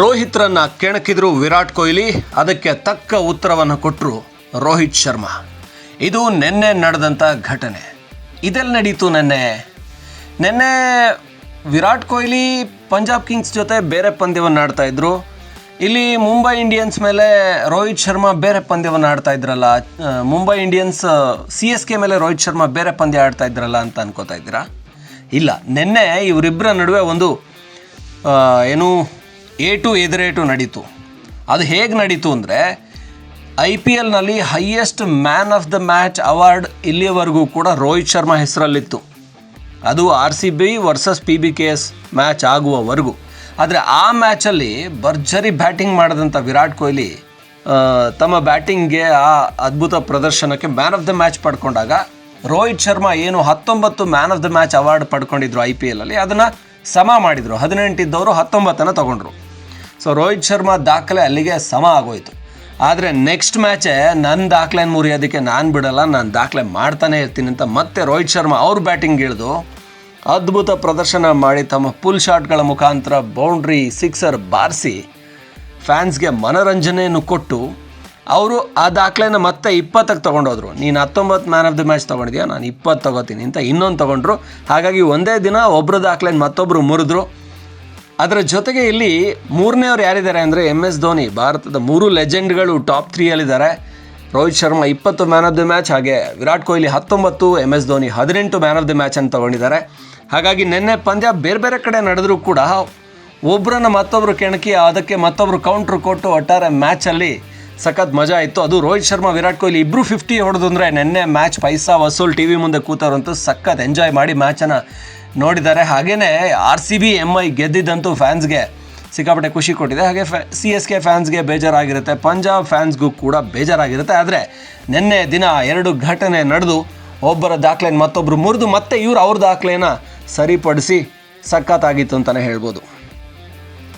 ರೋಹಿತ್ರನ್ನ ಕೆಣಕಿದ್ರು ವಿರಾಟ್ ಕೊಹ್ಲಿ, ಅದಕ್ಕೆ ತಕ್ಕ ಉತ್ತರವನ್ನು ಕೊಟ್ಟರು ರೋಹಿತ್ ಶರ್ಮಾ. ಇದು ನಿನ್ನೆ ನಡೆದಂಥ ಘಟನೆ. ಇದೆಲ್ಲಿ ನಡೀತು ನೆನ್ನೆ? ನೆನ್ನೆ ವಿರಾಟ್ ಕೊಹ್ಲಿ ಪಂಜಾಬ್ ಕಿಂಗ್ಸ್ ಜೊತೆ ಬೇರೆ ಪಂದ್ಯವನ್ನು ಆಡ್ತಾ ಇದ್ರು. ಇಲ್ಲಿ ಮುಂಬೈ ಇಂಡಿಯನ್ಸ್ ಮೇಲೆ ರೋಹಿತ್ ಶರ್ಮಾ ಬೇರೆ ಪಂದ್ಯವನ್ನು ಆಡ್ತಾ ಇದ್ರಲ್ಲ. Mumbai Indians C S K ಮೇಲೆ ರೋಹಿತ್ ಶರ್ಮಾ ಬೇರೆ ಪಂದ್ಯ ಆಡ್ತಾ ಇದ್ರಲ್ಲ ಅಂತ ಅನ್ಕೋತಾ ಇದ್ದೀರಾ? ಇಲ್ಲ, ನಿನ್ನೆ ಇವರಿಬ್ಬರ ನಡುವೆ ಒಂದು ಏನು ಏಟು ಎದುರೇಟು ನಡೀತು. ಅದು ಹೇಗೆ ನಡೀತು ಅಂದರೆ, I P ಎಲ್ನಲ್ಲಿ highest man of the match award ಇಲ್ಲಿಯವರೆಗೂ ಕೂಡ ರೋಹಿತ್ ಶರ್ಮಾ ಹೆಸರಲ್ಲಿತ್ತು. ಅದು R C B versus P B K S match ಆಗುವವರೆಗೂ. ಆದರೆ ಆ ಮ್ಯಾಚಲ್ಲಿ ಭರ್ಜರಿ ಬ್ಯಾಟಿಂಗ್ ಮಾಡಿದಂಥ ವಿರಾಟ್ ಕೊಹ್ಲಿ ತಮ್ಮ ಬ್ಯಾಟಿಂಗ್ಗೆ ಆ ಅದ್ಭುತ ಪ್ರದರ್ಶನಕ್ಕೆ ಮ್ಯಾನ್ ಆಫ್ ದ ಮ್ಯಾಚ್ ಪಡ್ಕೊಂಡಾಗ ರೋಹಿತ್ ಶರ್ಮಾ ಏನು ಹತ್ತೊಂಬತ್ತು man of the match award ಪಡ್ಕೊಂಡಿದ್ರು I P ಎಲ್ಲಲ್ಲಿ ಅದನ್ನು ಸಮ ಮಾಡಿದರು. ಹದಿನೆಂಟಿದ್ದವರು ಹತ್ತೊಂಬತ್ತನ್ನು ತಗೊಂಡ್ರು. ಸೊ ರೋಹಿತ್ ಶರ್ಮಾ ದಾಖಲೆ ಅಲ್ಲಿಗೆ ಸಮ ಆಗೋಯ್ತು. ಆದರೆ ನೆಕ್ಸ್ಟ್ ಮ್ಯಾಚೇ ನನ್ನ ದಾಖಲೆನ ಮುರಿಯೋದಕ್ಕೆ ನಾನು ಬಿಡಲ್ಲ, ನಾನು ದಾಖಲೆ ಮಾಡ್ತಾನೆ ಇರ್ತೀನಿ ಅಂತ ಮತ್ತೆ ರೋಹಿತ್ ಶರ್ಮಾ ಅವ್ರ ಬ್ಯಾಟಿಂಗ್ ಇಳಿದು ಅದ್ಭುತ ಪ್ರದರ್ಶನ ಮಾಡಿ ತಮ್ಮ ಪುಲ್ ಶಾಟ್ಗಳ ಮುಖಾಂತರ ಬೌಂಡ್ರಿ ಸಿಕ್ಸರ್ ಬಾರಿಸಿ ಫ್ಯಾನ್ಸ್ಗೆ ಮನೋರಂಜನೆಯನ್ನು ಕೊಟ್ಟು ಅವರು ಆ ದಾಖಲೆನ ಮತ್ತೆ ಇಪ್ಪತ್ತಕ್ಕೆ ತೊಗೊಂಡೋದ್ರು. ನೀನು ಹತ್ತೊಂಬತ್ತು ಮ್ಯಾನ್ ಆಫ್ ದಿ ಮ್ಯಾಚ್ ತೊಗೊಂಡಿದ್ಯಾ? ನಾನು ಇಪ್ಪತ್ತು ತೊಗೋತೀನಿ ಅಂತ ಇನ್ನೊಂದು ತೊಗೊಂಡ್ರು. ಹಾಗಾಗಿ ಒಂದೇ ದಿನ ಒಬ್ಬರು ದಾಖಲೆನ ಮತ್ತೊಬ್ಬರು ಮುರಿದ್ರು. ಅದರ ಜೊತೆಗೆ ಇಲ್ಲಿ ಮೂರನೇವ್ರು ಯಾರಿದ್ದಾರೆ ಅಂದರೆ ಎಂ ಎಸ್ ಧೋನಿ. ಭಾರತದ ಮೂರು ಲೆಜೆಂಡ್ಗಳು ಟಾಪ್ ತ್ರೀಯಲ್ಲಿದ್ದಾರೆ. ರೋಹಿತ್ ಶರ್ಮಾ ಇಪ್ಪತ್ತು ಮ್ಯಾನ್ ಆಫ್ ದಿ ಮ್ಯಾಚ್ ಹಾಗೆ ವಿರಾಟ್ ಕೊಹ್ಲಿ ಹತ್ತೊಂಬತ್ತು ಎಂ ಎಸ್ ಧೋನಿ ಹದಿನೆಂಟು ಮ್ಯಾನ್ ಆಫ್ ದ ಅಂತ ತಗೊಂಡಿದ್ದಾರೆ. ಹಾಗಾಗಿ ನಿನ್ನೆ ಪಂದ್ಯ ಬೇರೆ ಬೇರೆ ಕಡೆ ನಡೆದರೂ ಕೂಡ ಒಬ್ಬರನ್ನು ಮತ್ತೊಬ್ಬರು ಕೆಣಕಿ, ಅದಕ್ಕೆ ಮತ್ತೊಬ್ಬರು ಕೌಂಟ್ರ್ ಕೊಟ್ಟು ಒಟ್ಟಾರೆ ಮ್ಯಾಚಲ್ಲಿ ಸಖತ್ ಮಜಾ ಇತ್ತು. ಅದು ರೋಹಿತ್ ಶರ್ಮಾ, ವಿರಾಟ್ ಕೊಹ್ಲಿ ಇಬ್ಬರು ಫಿಫ್ಟಿ ಹೊಡೆದು ಅಂದರೆ ನಿನ್ನೆ ಮ್ಯಾಚ್ ಪೈಸಾ ವಸೂಲ್ ಟಿ ವಿ ಮುಂದೆ ಕೂತವ್ರಂತೂ ಸಖತ್ ಎಂಜಾಯ್ ಮಾಡಿ ಮ್ಯಾಚನ್ನು ನೋಡಿದ್ದಾರೆ. ಹಾಗೆಯೇ R C B M I ಗೆದ್ದಿದ್ದಂತೂ ಫ್ಯಾನ್ಸ್ಗೆ ಸಿಕ್ಕಾಪಟ್ಟೆ ಖುಷಿ ಕೊಟ್ಟಿದೆ. ಹಾಗೆ ಫ್ಯಾ ಸಿ ಎಸ್ ಕೆ ಫ್ಯಾನ್ಸ್ಗೆ ಬೇಜಾರಾಗಿರುತ್ತೆ. ಪಂಜಾಬ್ ಫ್ಯಾನ್ಸ್ಗೂ ಕೂಡ ಬೇಜಾರಾಗಿರುತ್ತೆ. ಆದರೆ ನಿನ್ನೆ ದಿನ ಎರಡು ಘಟನೆ ನಡೆದು ಒಬ್ಬರ ದಾಖಲೆಯನ್ನು ಮತ್ತೊಬ್ಬರು ಮುರಿದು ಮತ್ತೆ ಇವರು ಅವ್ರ ದಾಖಲೆನ ಸರಿಪಡಿಸಿ ಸಖತ್ತಾಗಿತ್ತು ಅಂತಲೇ ಹೇಳ್ಬೋದು.